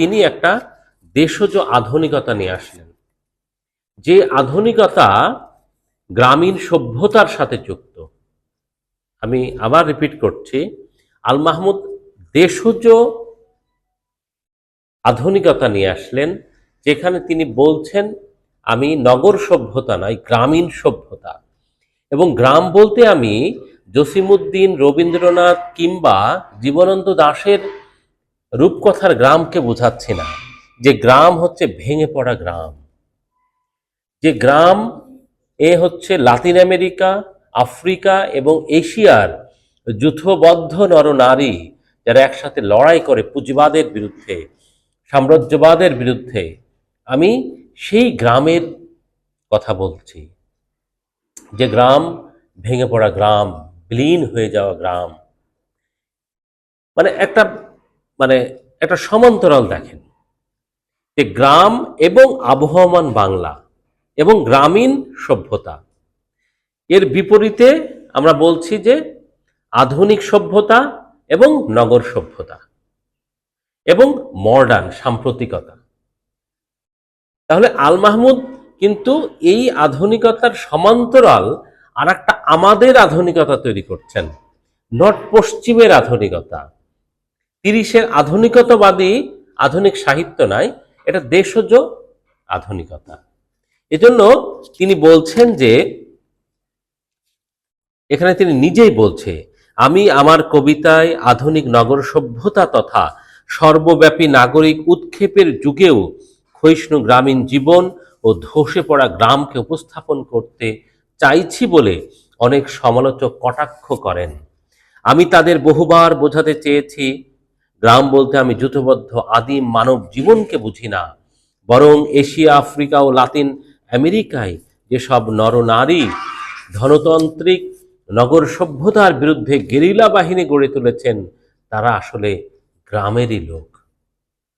তিনি একটা দেশজ আধুনিকতা নিয়ে আসলেন। যে আধুনিকতা গ্রামীণ সভ্যতার সাথে যুক্ত। আমি আবার রিপিট করছি, আল মাহমুদ দেশজ আধুনিকতা নিয়ে আসলেন, যেখানে তিনি বলছেন, আমি নগর সভ্যতা নয়, গ্রামীণ সভ্যতা। এবং গ্রাম বলতে আমি জসিমুদ্দিন রবীন্দ্রনাথ কিংবা জীবনানন্দ দাশের রূপকথার গ্রামকে বোঝাচ্ছি না। যে গ্রাম হচ্ছে ভেঙে পড়া গ্রাম। যে গ্রাম, এ হচ্ছে লাতিন আমেরিকা, আফ্রিকা এবং এশিয়ার যুথবদ্ধ নরনারী যারা একসাথে লড়াই করে পুঁজিবাদের বিরুদ্ধে, সাম্রাজ্যবাদের বিরুদ্ধে। আমি সেই গ্রামের কথা বলছি। যে গ্রাম ভেঙে পড়া গ্রাম, বিলীন হয়ে যাওয়া গ্রাম। মানে একটা মানে একটা সমান্তরাল দেখেন যে গ্রাম এবং আবহমান বাংলা এবং গ্রামীণ সভ্যতা। এর বিপরীতে আমরা বলছি যে আধুনিক সভ্যতা এবং নগর সভ্যতা এবং মডার্ন সাম্প্রতিকতা। তাহলে আল মাহমুদ কিন্তু এই আধুনিকতার সমান্তরাল আর একটা আমাদের আধুনিকতা তৈরি করছেন নট পশ্চিমের আধুনিকতা। তিরিশের আধুনিকতাবাদী আধুনিক সাহিত্য নয় এটা দেশজ আধুনিকতা। এজন্য তিনি বলছেন যে, এখানে তিনি নিজেই বলছে, আমি আমার কবিতায় আধুনিক নগর সভ্যতা তথা সর্বব্যাপী নাগরিক উৎক্ষেপের যুগেও ক্ষয়িষ্ণু গ্রামীণ জীবন ও ধসে পড়া গ্রামকে উপস্থাপন করতে চাইছি বলে অনেক সমালোচক কটাক্ষ করেন। আমি তাদের বহুবার বোঝাতে চেয়েছি গ্রাম বলতে আমি যুথবদ্ধ আদিম মানব জীবনকে বুঝি না। বরং এশিয়া, আফ্রিকা ও লাতিন আমেরিকায় যেসব নরনারী ধনতান্ত্রিক নগর সভ্যতার বিরুদ্ধে গেরিলা বাহিনী গড়ে তুলেছেন, তারা আসলে গ্রামেরই লোক।